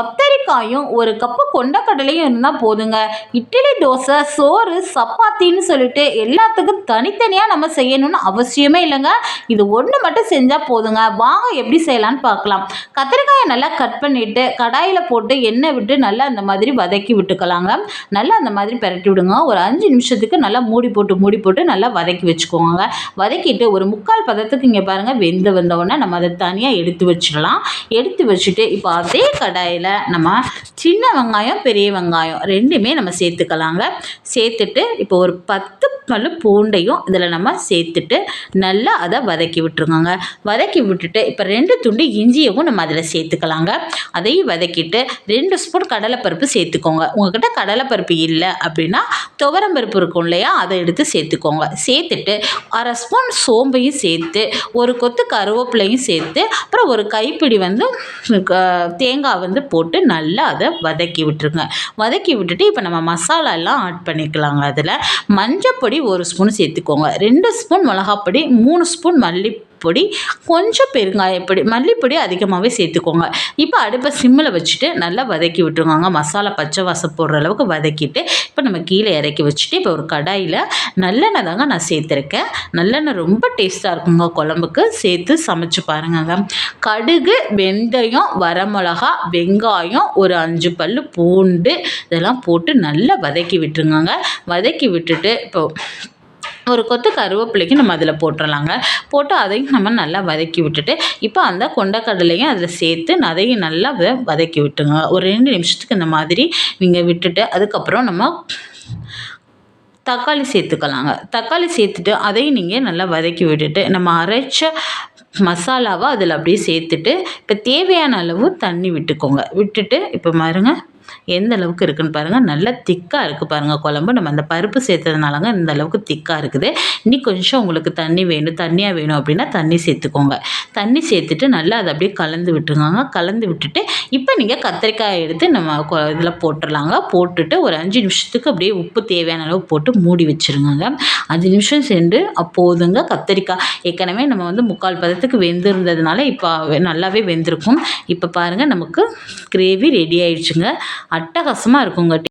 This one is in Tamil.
어때? கத்தரிக்காயும் ஒரு கப்பு கொண்டக்கடலையும் இருந்தால் போதுங்க. இட்லி தோசை சோறு சப்பாத்தின்னு சொல்லிட்டு எல்லாத்துக்கும் தனித்தனியாக நம்ம செய்யணும்னு அவசியமே இல்லைங்க. இது ஒன்று மட்டும் செஞ்சால் போதுங்க. வாங்க எப்படி செய்யலான்னு பார்க்கலாம். கத்திரிக்காயை நல்லா கட் பண்ணிவிட்டு கடாயில் போட்டு எண்ணெய் விட்டு நல்லா அந்த மாதிரி வதக்கி விட்டுக்கலாங்க. நல்லா அந்த மாதிரி பரட்டி விடுங்க. ஒரு அஞ்சு நிமிஷத்துக்கு நல்லா மூடி போட்டு மூடி போட்டு நல்லா வதக்கி வச்சுக்கோங்க. வதக்கிட்டு ஒரு முக்கால் பதத்துக்கு இங்கே பாருங்கள் வெந்து வந்தவுடனே நம்ம அதை தனியாக எடுத்து வச்சிடலாம். எடுத்து வச்சுட்டு இப்போ அதே கடாயில் நம்ம சின்ன வெங்காயம் பெரிய வெங்காயம் ரெண்டுமே நம்ம சேர்த்துக்கலாங்க. சேர்த்துட்டு இப்போ ஒரு பத்து நல்ல பூண்டையும் இதில் நம்ம சேர்த்துட்டு நல்லா அதை வதக்கி விட்டுருங்க வதக்கி விட்டுட்டு இப்போ ரெண்டு துண்டு இஞ்சியவும் நம்ம அதில் சேர்த்துக்கலாங்க. அதையும் வதக்கிட்டு ரெண்டு ஸ்பூன் கடலைப்பருப்பு சேர்த்துக்கோங்க. உங்ககிட்ட கடலைப்பருப்பு இல்லை அப்படின்னா துவரம் பருப்பு இருக்கும் இல்லையா அதை எடுத்து சேர்த்துக்கோங்க. சேர்த்துட்டு அரை ஸ்பூன் சோம்பையும் சேர்த்து ஒரு கொத்து கருவேப்பிலையும் சேர்த்து அப்புறம் ஒரு கைப்பிடி வந்து க- தேங்காய் வந்து போட்டு நல்லா அதை வதக்கி விட்டுருங்க. வதக்கி விட்டுட்டு இப்போ நம்ம மசாலா எல்லாம் ஆட் பண்ணிக்கலாங்க அதில். மஞ்சப்பொடி ஒரு ஸ்பூன் சேர்த்துக்கோங்க. ரெண்டு ஸ்பூன் மிளகாப்பொடி மூணு ஸ்பூன் பொடி கொஞ்சம் பெருங்காயப்பொடி மல்லிப்பொடி அதிகமாகவே சேர்த்துக்கோங்க. இப்போ அடுப்பை சிம்மில் வச்சுட்டு நல்லா வதக்கி விட்டுருவாங்க மசாலா பச்சை வாசம் போடுற அளவுக்கு வதக்கிட்டு இப்போ நம்ம கீழே இறக்கி வச்சுட்டு இப்போ ஒரு கடாயில் நல்லெண்ணெய் தாங்க நான் சேர்த்துருக்கேன். நல்லெண்ணெய் ரொம்ப டேஸ்ட்டாக இருக்குங்க குழம்புக்கு. சேர்த்து சமைச்சு பாருங்கங்க. கடுகு வெந்தயம் வரமிளகா வெங்காயம் ஒரு அஞ்சு பல் பூண்டு இதெல்லாம் போட்டு நல்லா வதக்கி விட்டுருங்கங்க. வதக்கி விட்டுட்டு இப்போ ஒரு கொத்து கருவேப்பிலைக்கு நம்ம அதில் போட்டுடலாங்க போட்டு அதையும் நம்ம நல்லா வதக்கி விட்டுட்டு இப்போ அந்த கொண்டக்கடலையும் அதில் சேர்த்து அதையும் நல்லா வதக்கி விட்டுங்க. ஒரு ரெண்டு நிமிஷத்துக்கு இந்த மாதிரி நீங்கள் விட்டுட்டு அதுக்கப்புறம் நம்ம தக்காளி சேர்த்துக்கலாங்க. தக்காளி சேர்த்துட்டு அதையும் நீங்கள் நல்லா வதக்கி விட்டுட்டு நம்ம அரைச்ச மசாலாவை அதில் அப்படியே சேர்த்துட்டு இப்போ தேவையான அளவு தண்ணி விட்டுக்கோங்க. விட்டுட்டு இப்போ பாருங்கள் எந்த அளவுக்கு இருக்குன்னு பாருங்கள் நல்லா திக்காக இருக்குது பாருங்கள் குழம்பு. நம்ம அந்த பருப்பு சேர்த்ததுனாலங்க இந்த அளவுக்கு திக்காக இருக்குது. இன்னி கொஞ்சம் உங்களுக்கு தண்ணி வேணும் தண்ணியாக வேணும் அப்படின்னா தண்ணி சேர்த்துக்கோங்க. தண்ணி சேர்த்துட்டு நல்லா அதை அப்படியே கலந்து விட்டுருங்க. கலந்து விட்டுட்டு இப்போ நீங்கள் கத்திரிக்காய் எடுத்து நம்ம இதில் போட்டுடலாங்க போட்டுட்டு ஒரு அஞ்சு நிமிஷத்துக்கு அப்படியே உப்பு தேவையான அளவு போட்டு மூடி வச்சுருங்க அஞ்சு நிமிஷம் சென்று அப்போதுங்க கத்திரிக்காய். ஏற்கனவே நம்ம வந்து முக்கால் பதத்துக்கு வெந்திருந்ததுனால இப்போ நல்லாவே வெந்திருக்கும். இப்போ பாருங்கள் நமக்கு கிரேவி ரெடி ஆயிடுச்சுங்க. அட்டகாசமாக இருக்குங்க.